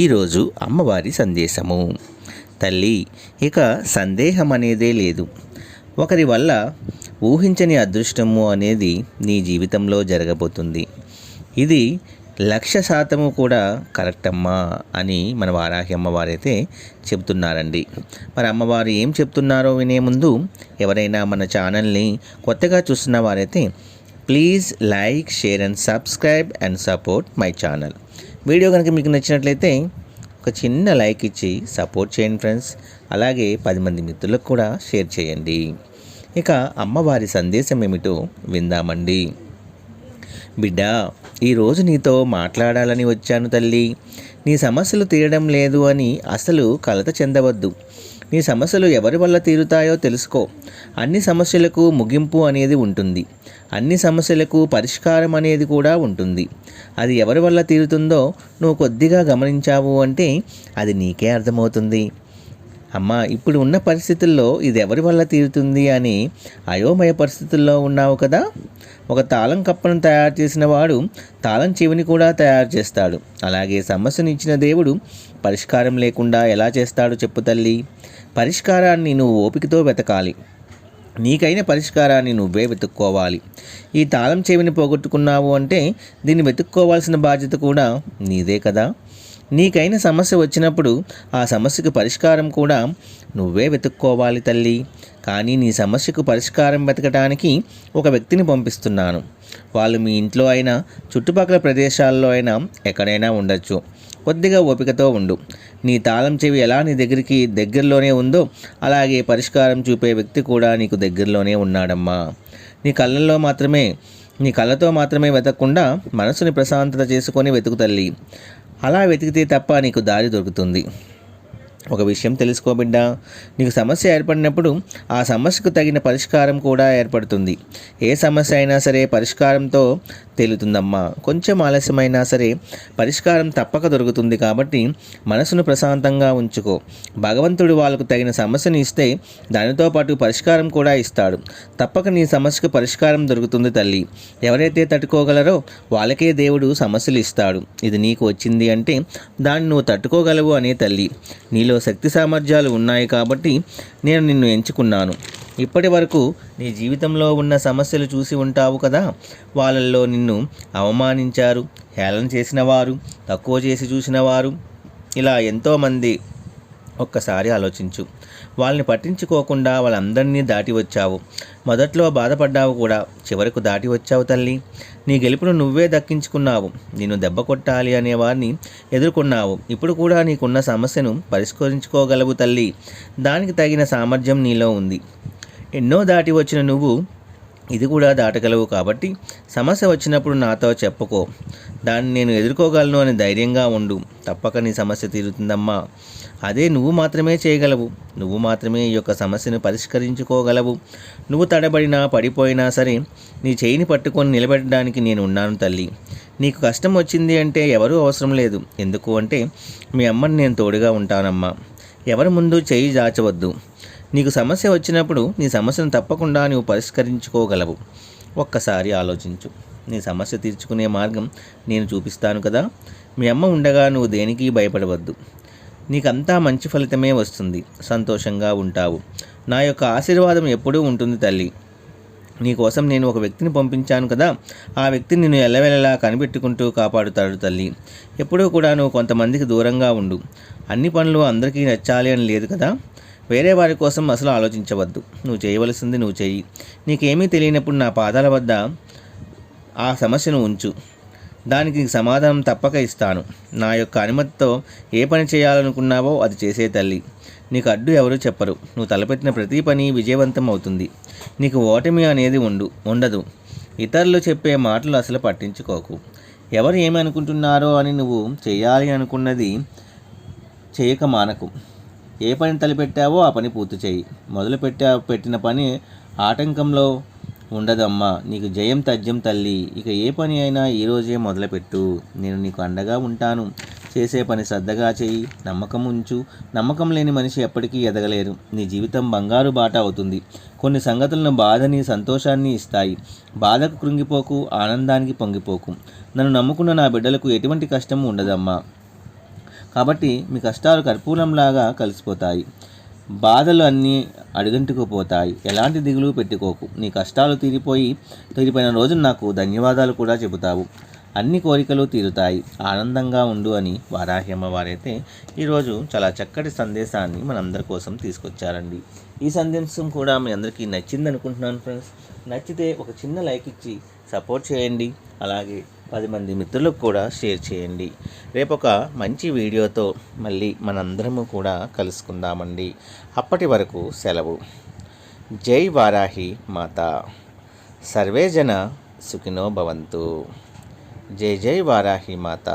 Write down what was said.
ఈరోజు అమ్మవారి సందేశము. తల్లి ఇక సందేహం అనేదే లేదు. ఒకరి వల్ల ఊహించని అదృష్టము అనేది నీ జీవితంలో జరగబోతుంది. ఇది లక్ష శాతము కూడా కరెక్ట్ అమ్మా అని మన వారాహి అమ్మవారైతే చెబుతున్నారండి. మరి అమ్మవారు ఏం చెప్తున్నారో వినే ముందు ఎవరైనా మన ఛానల్ని కొత్తగా చూస్తున్న వారైతే please like share and subscribe and support my channel. Video కనుక మీకు నచ్చినట్లయితే ఒక చిన్న లైక్ ఇచ్చి సపోర్ట్ చేయండి ఫ్రెండ్స్. అలాగే పది మంది మిత్రులకు కూడా షేర్ చేయండి. ఇక అమ్మవారి సందేశం ఏమిటో విందామండి. బిడ్డ ఈరోజు నీతో మాట్లాడాలని వచ్చాను తల్లి. నీ సమస్యలు తీరడం లేదు అని అసలు కలత చెందవద్దు. నీ సమస్యలు ఎవరి వల్ల తీరుతాయో తెలుసుకో. అన్ని సమస్యలకు ముగింపు అనేది ఉంటుంది. అన్ని సమస్యలకు పరిష్కారం అనేది కూడా ఉంటుంది. అది ఎవరి వల్ల తీరుతుందో నువ్వు కొద్దిగా గమనించావు అంటే అది నీకే అర్థమవుతుంది. అమ్మా ఇప్పుడు ఉన్న పరిస్థితుల్లో ఇది ఎవరి వల్ల తీరుతుంది అని అయోమయ పరిస్థితుల్లో ఉన్నావు కదా? ఒక తాళం కప్పను తయారు చేసిన వాడు తాళం చెవిని కూడా తయారు చేస్తాడు. అలాగే సమస్యను ఇచ్చిన దేవుడు పరిష్కారం లేకుండా ఎలా చేస్తాడు చెప్పు తల్లి. పరిష్కారాన్ని నువ్వు ఓపికతో వెతకాలి. నీకైన పరిష్కారాన్ని నువ్వే వెతుక్కోవాలి. ఈ తాళం చెవిని పోగొట్టుకున్నావు అంటే దీన్ని వెతుక్కోవాల్సిన బాధ్యత కూడా నీదే కదా. నీకైన సమస్య వచ్చినప్పుడు ఆ సమస్యకు పరిష్కారం కూడా నువ్వే వెతుక్కోవాలి తల్లి. కానీ నీ సమస్యకు పరిష్కారం వెతకడానికి ఒక వ్యక్తిని పంపిస్తున్నాను. వాళ్ళు మీ ఇంట్లో అయినా చుట్టుపక్కల ప్రదేశాల్లో అయినా ఎక్కడైనా ఉండొచ్చు. కొద్దిగా ఓపికతో ఉండు. నీ తాళం చెవి ఎలా నీ దగ్గరికి దగ్గరలోనే ఉందో అలాగే పరిష్కారం చూపే వ్యక్తి కూడా నీకు దగ్గరలోనే ఉన్నాడమ్మా. నీ కళ్ళల్లో మాత్రమే నీ కళ్ళతో మాత్రమే వెతకకుండా మనసుని ప్రశాంతత చేసుకొని వెతుకు తల్లి. అలా వెతికితే తప్ప నీకు దారి దొరుకుతుంది. ఒక విషయం తెలుసుకో బిడ్డ. నీకు సమస్య ఏర్పడినప్పుడు ఆ సమస్యకు తగిన పరిష్కారం కూడా ఏర్పడుతుంది. ఏ సమస్య అయినా సరే పరిష్కారంతో తేలుతుందమ్మా. కొంచెం ఆలస్యమైనా సరే పరిష్కారం తప్పక దొరుకుతుంది కాబట్టి మనసును ప్రశాంతంగా ఉంచుకో. భగవంతుడు వాళ్ళకు తగిన సమస్యను ఇస్తే దానితో పాటు పరిష్కారం కూడా ఇస్తాడు. తప్పక నీ సమస్యకు పరిష్కారం దొరుకుతుంది తల్లి. ఎవరైతే తట్టుకోగలరో వాళ్ళకే దేవుడు సమస్యలు ఇస్తాడు. ఇది నీకు వచ్చింది అంటే దాన్ని నువ్వు తట్టుకోగలవు అనే తల్లి. నీలో శక్తి సామర్థ్యాలు ఉన్నాయి కాబట్టి నేను నిన్ను ఎంచుకున్నాను. ఇప్పటి వరకు నీ జీవితంలో ఉన్న సమస్యలు చూసి ఉంటావు కదా. వాళ్ళల్లో నిన్ను అవమానించారు హేళన చేసిన వారు తక్కువ చేసి చూసిన వారు. ఇలా ఎంతోమంది ఒక్కసారి ఆలోచించు. వాళ్ళని పట్టించుకోకుండా వాళ్ళందరినీ దాటి వచ్చావు. మొదట్లో బాధపడ్డావు కూడా. చివరకు దాటి వచ్చావు తల్లి. నీ గెలుపును నువ్వే దక్కించుకున్నావు. నిన్ను దెబ్బ కొట్టాలి అనేవారిని ఎదుర్కొన్నావు. ఇప్పుడు కూడా నీకున్న సమస్యను పరిష్కరించుకోగలవు తల్లి. దానికి తగిన సామర్థ్యం నీలో ఉంది. ఎన్నో దాటి వచ్చిన నువ్వు ఇది కూడా దాటగలవు కాబట్టి సమస్య వచ్చినప్పుడు నాతో చెప్పుకో. దాన్ని నేను ఎదుర్కోగలను అని ధైర్యంగా ఉండు. తప్పక నీ సమస్య తీరుతుందమ్మా. అదే నువ్వు మాత్రమే చేయగలవు. నువ్వు మాత్రమే ఈ యొక్క సమస్యను పరిష్కరించుకోగలవు. నువ్వు తడబడినా పడిపోయినా సరే నీ చేయిని పట్టుకొని నిలబెట్టడానికి నేను ఉన్నాను తల్లి. నీకు కష్టం వచ్చింది అంటే ఎవరూ అవసరం లేదు. ఎందుకు అంటే మీ అమ్మని నేను తోడుగా ఉంటానమ్మా. ఎవరి ముందు చేయి దాచవద్దు నీకు సమస్య వచ్చినప్పుడు నీ సమస్యను తప్పకుండా నువ్వు పరిష్కరించుకోగలవు. ఒక్కసారి ఆలోచించు. నీ సమస్య తీర్చుకునే మార్గం నేను చూపిస్తాను కదా. మీ అమ్మ ఉండగా నువ్వు దేనికి భయపడవద్దు. నీకంతా మంచి ఫలితమే వస్తుంది. సంతోషంగా ఉంటావు. నా యొక్క ఆశీర్వాదం ఎప్పుడూ ఉంటుంది తల్లి. నీకోసం నేను ఒక వ్యక్తిని పంపించాను కదా. ఆ వ్యక్తి నిన్ను ఎల్లవెల్లలా కనిపెట్టుకుంటూ కాపాడుతాడు తల్లి. ఎప్పుడూ కూడా నువ్వు కొంతమందికి దూరంగా ఉండు. అన్ని పనులు అందరికీ నచ్చాలి అని లేదు కదా. వేరే వారి కోసం అసలు ఆలోచించవద్దు. నువ్వు చేయవలసింది నువ్వు చెయ్యి. నీకేమీ తెలియనప్పుడు నా పాదాల వద్ద ఆ సమస్యను ఉంచు. దానికి నీకు సమాధానం తప్పక ఇస్తాను. నా యొక్క అనుమతితో ఏ పని చేయాలనుకున్నావో అది చేసే తల్లి. నీకు అడ్డు ఎవరు చెప్పరు. నువ్వు తలపెట్టిన ప్రతి పని విజయవంతం అవుతుంది. నీకు ఓటమి అనేది ఉండు ఉండదు. ఇతరులు చెప్పే మాటలు అసలు పట్టించుకోకు. ఎవరు ఏమనుకుంటున్నారో అని నువ్వు చేయాలి అనుకున్నది చేయక మానకు. ఏ పని తలపెట్టావో ఆ పని పూర్తి చేయి. మొదలు పెట్టా పెట్టిన పని ఆటంకంలో ఉండదమ్మా. నీకు జయం తథ్యం తల్లి. ఇక ఏ పని అయినా ఈరోజే మొదలుపెట్టు. నేను నీకు అండగా ఉంటాను. చేసే పని శ్రద్ధగా చేయి. నమ్మకం ఉంచు. నమ్మకం లేని మనిషి ఎప్పటికీ ఎదగలేరు. నీ జీవితం బంగారు బాట అవుతుంది. కొన్ని సంగతులను బాధని సంతోషాన్ని ఇస్తాయి. బాధకు కృంగిపోకు ఆనందానికి పొంగిపోకు. నన్ను నమ్ముకున్న నా బిడ్డలకు ఎటువంటి కష్టం ఉండదమ్మా. కాబట్టి మీ కష్టాలు కర్పూరంలాగా కలిసిపోతాయి. బాధలు అన్నీ అడుగంటుకుపోతాయి. ఎలాంటి దిగులు పెట్టుకోకు. నీ కష్టాలు తీరిపోయి తీరిపోయిన రోజు నాకు ధన్యవాదాలు కూడా చెబుతావు. అన్ని కోరికలు తీరుతాయి. ఆనందంగా ఉండు అని వారాహ్యమ్మ వారైతే ఈరోజు చాలా చక్కటి సందేశాన్ని మనందరి కోసం తీసుకొచ్చారండి. ఈ సందేశం కూడా మీ అందరికీ నచ్చింది అనుకుంటున్నాను ఫ్రెండ్స్. నచ్చితే ఒక చిన్న లైక్ ఇచ్చి సపోర్ట్ చేయండి. అలాగే పది మంది మిత్రులకు కూడా షేర్ చేయండి. రేపు ఒక మంచి వీడియోతో మళ్ళీ మనందరము కూడా కలుసుకుందామండి. అప్పటి వరకు సెలవు. జై వారాహి మాత. సర్వేజన సుఖినో భవంతు. జై జై వారాహి మాత.